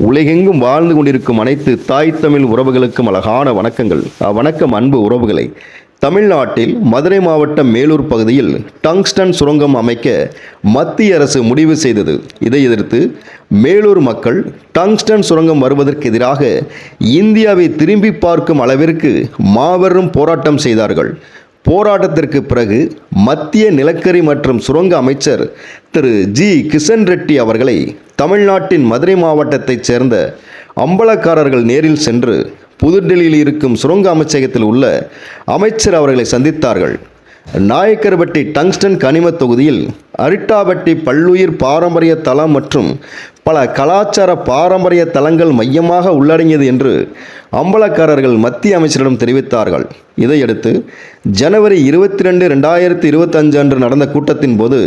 உலகெங்கும் வாழ்ந்து கொண்டிருக்கும் அனைத்து தாய் தமிழ் உறவுகளுக்கும் அழகான வணக்கங்கள். வணக்கம் அன்பு உறவுகளை. தமிழ்நாட்டில் மதுரை மாவட்டம் மேலூர் பகுதியில் டங்ஸ்டன் சுரங்கம் அமைக்க மத்திய அரசு முடிவு செய்தது. இதை எதிர்த்து மேலூர் மக்கள் டங்ஸ்டன் சுரங்கம் வருவதற்கு எதிராக இந்தியாவை திரும்பி பார்க்கும் அளவிற்கு மாபெரும் போராட்டம் செய்தார்கள். போராட்டத்திற்கு பிறகு மத்திய நிலக்கரி மற்றும் சுரங்க அமைச்சர் திரு. ஜி. கிஷன் ரெட்டி அவர்களை தமிழ்நாட்டின் மதுரை மாவட்டத்தைச் சேர்ந்த அம்பலக்காரர்கள் நேரில் சென்று புதுடெல்லியில் இருக்கும் சுரங்க அமைச்சகத்தில் உள்ள அமைச்சர் அவர்களை சந்தித்தார்கள். நாயக்கர்பட்டி டங்ஸ்டன் கனிம தொகுதியில் அரிட்டாபட்டி பல்லுயிர் பாரம்பரிய தளம் மற்றும் பல கலாச்சார பாரம்பரிய தலங்கள் மையமாக உள்ளடங்கியது என்று அம்பலக்காரர்கள் மத்திய அமைச்சரிடம் தெரிவித்தார்கள். இதையடுத்து ஜனவரி இருபத்தி ரெண்டு ரெண்டாயிரத்தி இருபத்தஞ்சு அன்று நடந்த கூட்டத்தின் போது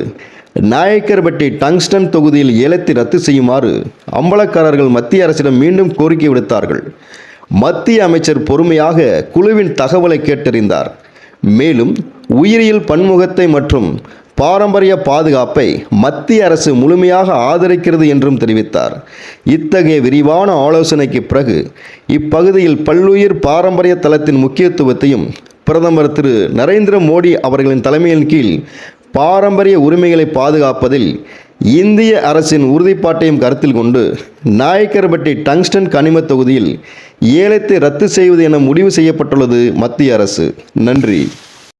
நாயக்கர்பட்டி டங்ஸ்டன் தொகுதியில் ஏலத்தை ரத்து செய்யுமாறு அம்பலக்காரர்கள் மத்திய அரசிடம் மீண்டும் கோரிக்கை விடுத்தார்கள். மத்திய அமைச்சர் பொறுமையாக குழுவின் தகவலை கேட்டறிந்தார். மேலும் உயிரியல் பன்முகத்தை மற்றும் பாரம்பரிய பாதுகாப்பை மத்திய அரசு முழுமையாக ஆதரிக்கிறது என்றும் தெரிவித்தார். இத்தகைய விரிவான ஆலோசனைக்கு பிறகு இப்பகுதியில் பல்லுயிர் பாரம்பரிய தளத்தின் முக்கியத்துவத்தையும் பிரதமர் திரு நரேந்திர மோடி அவர்களின் தலைமையின் கீழ் பாரம்பரிய உரிமைகளை பாதுகாப்பதில் இந்திய அரசின் உறுதிப்பாட்டையும் கருத்தில் கொண்டு நாயக்கர்பட்டி டங்ஸ்டன் கனிம தொகுதியில் ஏலத்தை ரத்து செய்வது என முடிவு செய்யப்பட்டுள்ளது மத்திய அரசு. நன்றி.